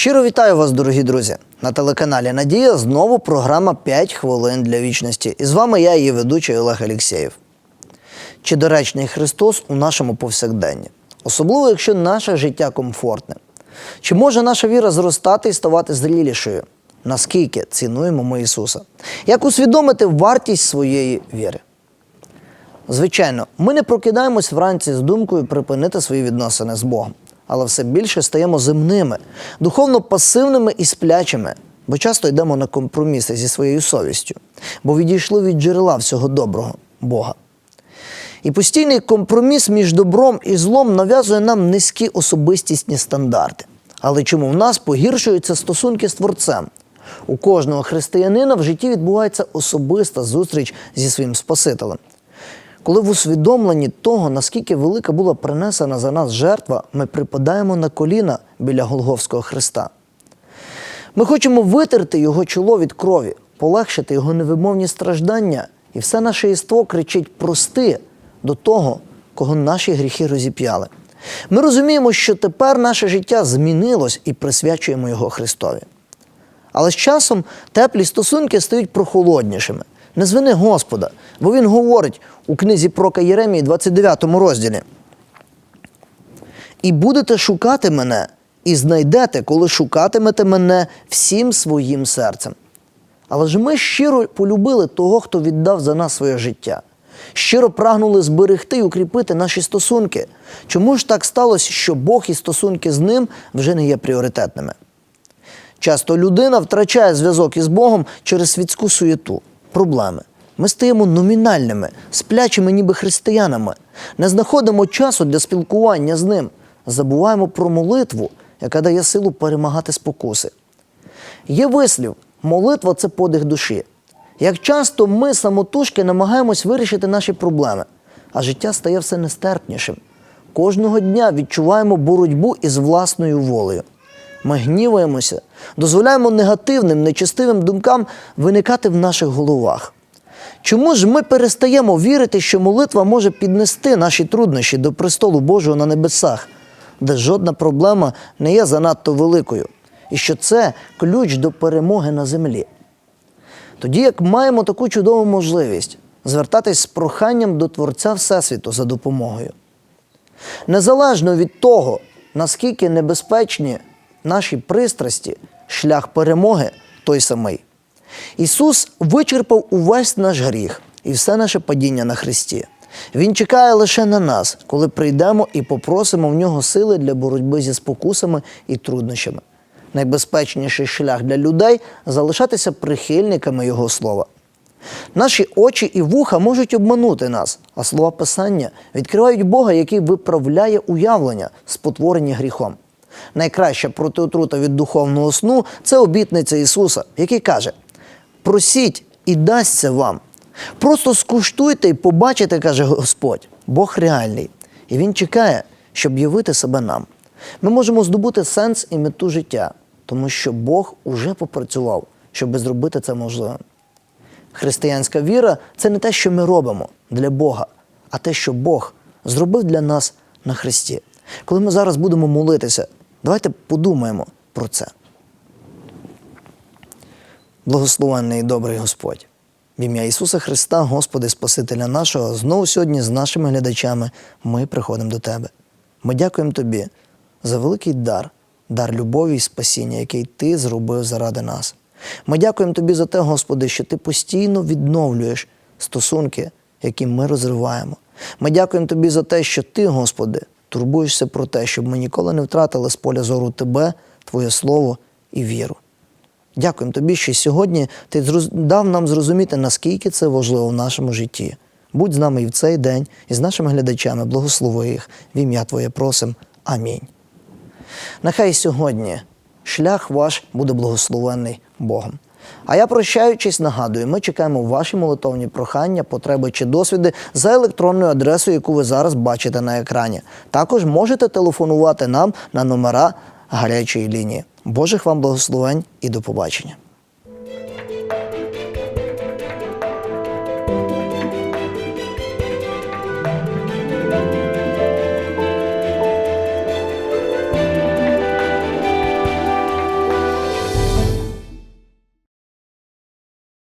Щиро вітаю вас, дорогі друзі! На телеканалі Надія знову програма «5 хвилин для вічності. І з вами я, її ведучий Олег Алєксєєв. Чи доречний Христос у нашому повсякденні? Особливо, якщо наше життя комфортне. Чи може наша віра зростати і ставати зрілішою? Наскільки цінуємо ми Ісуса? Як усвідомити вартість своєї віри? Звичайно, ми не прокидаємось вранці з думкою припинити свої відносини з Богом, але все більше стаємо земними, духовно пасивними і сплячими, бо часто йдемо на компроміси зі своєю совістю, бо відійшли від джерела всього доброго Бога. І постійний компроміс між добром і злом нав'язує нам низькі особистісні стандарти. Але чому в нас погіршуються стосунки з Творцем? У кожного християнина в житті відбувається особиста зустріч зі своїм Спасителем. Коли в усвідомленні того, наскільки велика була принесена за нас жертва, ми припадаємо на коліна біля Голговського Христа. Ми хочемо витерти його чоло від крові, полегшити його невимовні страждання, і все наше єство кричить прости до того, кого наші гріхи розіп'яли. Ми розуміємо, що тепер наше життя змінилось і присвячуємо його Христові. Але з часом теплі стосунки стають прохолоднішими. Не звини Господа, бо він говорить у книзі Прока Єремії, 29 розділі. І будете шукати мене, і знайдете, коли шукатимете мене всім своїм серцем. Але ж ми щиро полюбили того, хто віддав за нас своє життя. Щиро прагнули зберегти і укріпити наші стосунки. Чому ж так сталося, що Бог і стосунки з ним вже не є пріоритетними? Часто людина втрачає зв'язок із Богом через світську суєту, проблеми. Ми стаємо номінальними, сплячими ніби християнами, не знаходимо часу для спілкування з ним, забуваємо про молитву, яка дає силу перемагати спокуси. Є вислів, молитва це подих душі. Як часто ми самотужки намагаємось вирішити наші проблеми, а життя стає все нестерпнішим. Кожного дня відчуваємо боротьбу із власною волею. Ми гніваємося, дозволяємо негативним, нечистивим думкам виникати в наших головах. Чому ж ми перестаємо вірити, що молитва може піднести наші труднощі до престолу Божого на небесах, де жодна проблема не є занадто великою, і що це ключ до перемоги на землі? Тоді як маємо таку чудову можливість звертатись з проханням до Творця Всесвіту за допомогою. Незалежно від того, наскільки небезпечні наші пристрасті, шлях перемоги той самий. Ісус вичерпав увесь наш гріх і все наше падіння на Христі. Він чекає лише на нас, коли прийдемо і попросимо в нього сили для боротьби зі спокусами і труднощами. Найбезпечніший шлях для людей залишатися прихильниками Його слова. Наші очі і вуха можуть обманути нас, а слова Писання відкривають Бога, який виправляє уявлення, спотворені гріхом. Найкраща протиотрута від духовного сну це обітниця Ісуса, який каже: просіть і дасться вам. Просто скуштуйте і побачите, каже Господь, Бог реальний. І Він чекає, щоб явити себе нам. Ми можемо здобути сенс і мету життя, тому що Бог уже попрацював, щоб зробити це можливим. Християнська віра це не те, що ми робимо для Бога, а те, що Бог зробив для нас на Христі. Коли ми зараз будемо молитися, давайте подумаємо про це. Благословенний і добрий Господь. В ім'я Ісуса Христа, Господи Спасителя нашого, знову сьогодні з нашими глядачами ми приходимо до Тебе. Ми дякуємо Тобі за великий дар, дар любові і спасіння, який Ти зробив заради нас. Ми дякуємо Тобі за те, Господи, що Ти постійно відновлюєш стосунки, які ми розриваємо. Ми дякуємо Тобі за те, що Ти, Господи, турбуєшся про те, щоб ми ніколи не втратили з поля зору Тебе, Твоє Слово і віру. Дякуємо тобі, що сьогодні ти дав нам зрозуміти, наскільки це важливо в нашому житті. Будь з нами і в цей день, і з нашими глядачами, благослови їх. В ім'я Твоє просим. Амінь. Нехай сьогодні шлях ваш буде благословений Богом. А я прощаючись, нагадую, ми чекаємо ваші молитовні прохання, потреби чи досвіди за електронною адресою, яку ви зараз бачите на екрані. Також можете телефонувати нам на номера гарячої лінії. Божих вам благословень і до побачення.